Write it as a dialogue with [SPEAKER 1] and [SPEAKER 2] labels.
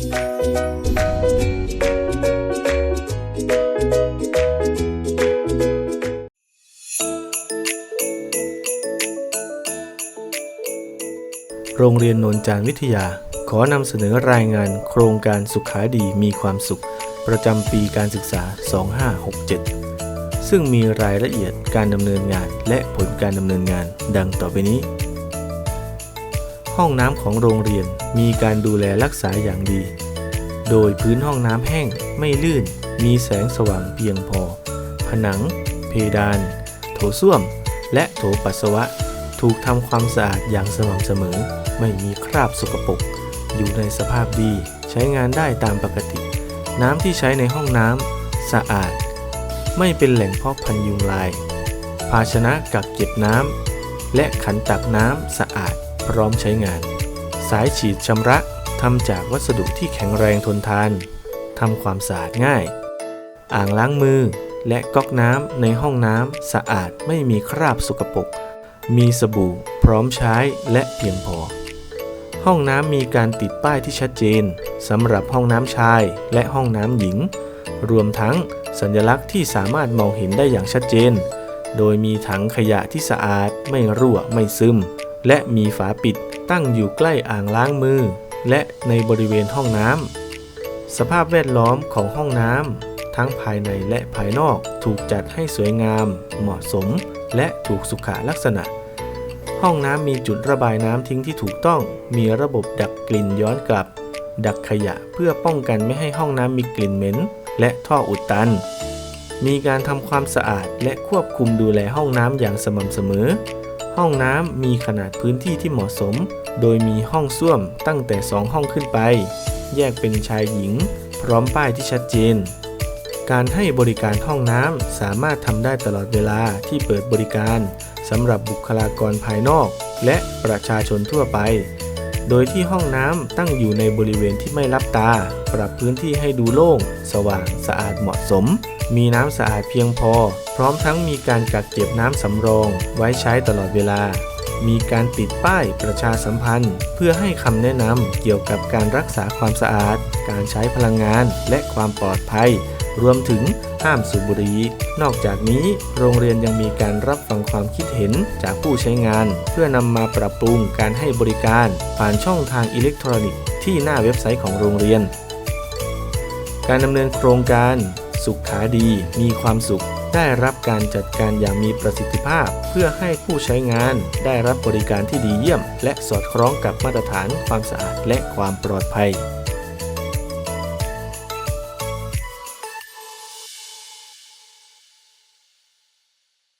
[SPEAKER 1] โรงเรียนโนนจานวิทยา ขอนำเสนอรายงานโครงการสุขาดีมีความสุข ประจำปีการศึกษา 2567 ซึ่งมีรายละเอียดการดำเนินงานและผลการดำเนินงานดังต่อไปนี้ ห้องน้ำของโรงเรียนมีการดูแลรักษาอย่างดี โดยพื้นห้องน้ำแห้งไม่ลื่น มีแสงสว่างเพียงพอ ผนัง เพดาน โถส้วม และโถปัสสาวะ ถูกทำความสะอาดอย่างสม่ำเสมอ ไม่มีคราบสกปรก อยู่ในสภาพดี ใช้งานได้ตามปกติ น้ำที่ใช้ในห้องน้ำสะอาด ไม่เป็นแหล่งเพาะพันยุงลาย ภาชนะกักเก็บน้ำและขันตักน้ำสะอาด พร้อมใช้งาน สายฉีดชำระทำจากวัสดุที่แข็งแรงทนทานทำความสะอาดง่าย อ่างล้างมือและก๊อกน้ำในห้องน้ำสะอาดไม่มีคราบสกปรก มีสบู่พร้อมใช้และเพียงพอ ห้องน้ำมีการติดป้ายที่ชัดเจนสำหรับห้องน้ำชายและห้องน้ำหญิง รวมทั้งสัญลักษณ์ที่สามารถมองเห็นได้อย่างชัดเจน โดยมีถังขยะที่สะอาดไม่รั่วไม่ซึม และมีฝาปิดตั้งอยู่ใกล้อ่างล้างมือ และในบริเวณห้องน้ำสภาพแวดล้อมของห้องน้ำทั้งภายในและภายนอกถูกจัดให้สวยงาม เหมาะสม และถูกสุขลักษณะ ห้องน้ำมีจุดระบายน้ำทิ้งที่ถูกต้อง มีระบบดักกลิ่นย้อนกลับ ดักขยะเพื่อป้องกันไม่ให้ห้องน้ำมีกลิ่นเหม็น และท่ออุดตัน มีการทำความสะอาดและควบคุมดูแลห้องน้ำอย่างสม่ำเสมอ ห้องน้ำมีขนาดพื้นที่ที่เหมาะสม โดยมีห้องส้วมตั้งแต่ 2 ห้องขึ้นไป แยกเป็นชายหญิง พร้อมป้ายที่ชัดเจน การให้บริการห้องน้ำสามารถทำได้ตลอดเวลาที่เปิดบริการสำหรับบุคลากรภายนอก และประชาชนทั่วไป โดยที่ห้องน้ำตั้งอยู่ในบริเวณที่ไม่รับตา ปรับพื้นที่ให้ดูโล่ง สว่างสะอาดเหมาะสม มีน้ำสะอาดเพียงพอ พร้อมทั้งมีการกักเก็บน้ำสำรอง ไว้ใช้ตลอดเวลา มีการติดป้ายประชาสัมพันธ์ เพื่อให้คำแนะนำเกี่ยวกับการรักษาความสะอาด การใช้พลังงาน และความปลอดภัย รวมถึงห้ามสูบบุหรี่นอกจากนี้โรงเรียนยังมีการรับฟังความคิดเห็นจากผู้ใช้งาน เพื่อนำมาปรับปรุงการให้บริการ ผ่านช่องทางอิเล็กทรอนิกส์ที่หน้าเว็บไซต์ของโรงเรียน การดำเนินโครงการ สุขขาดี มีความสุขได้รับการจัดการอย่างมีประสิทธิภาพ เพื่อให้ผู้ใช้งานได้รับบริการที่ดีเยี่ยม และสอดคล้องกับมาตรฐานความสะอาดและความปลอดภัย